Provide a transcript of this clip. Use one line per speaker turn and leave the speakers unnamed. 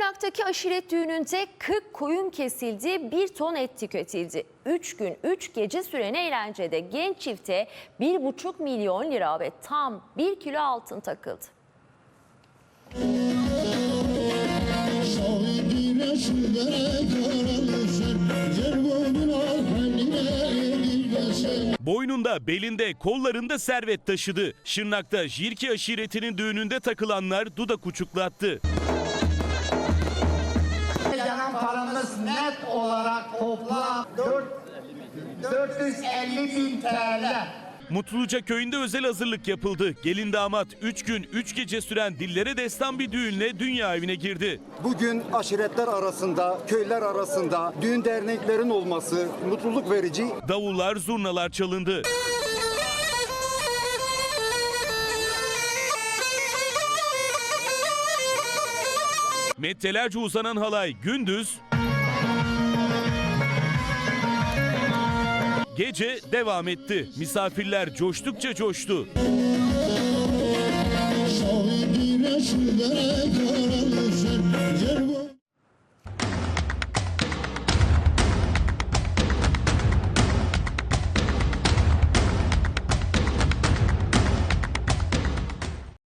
Şırnak'taki aşiret düğününde 40 koyun kesildi, 1 ton et tüketildi. 3 gün 3 gece süren eğlencede genç çifte 1,5 milyon lira ve tam 1 kilo altın takıldı.
Boynunda, belinde, kollarında servet taşıdı. Şırnak'ta Jirki aşiretinin düğününde takılanlar dudak uçuklattı.
Net olarak toplam 4, 450 bin TL.
Mutluca köyünde özel hazırlık yapıldı. Gelin damat 3 gün 3 gece süren dillere destan bir düğünle dünya evine girdi.
Bugün aşiretler arasında, köyler arasında düğün derneklerin olması mutluluk verici.
Davullar, zurnalar çalındı. Metrelerce uzanan halay gündüz Gece devam etti. Misafirler coştukça coştu.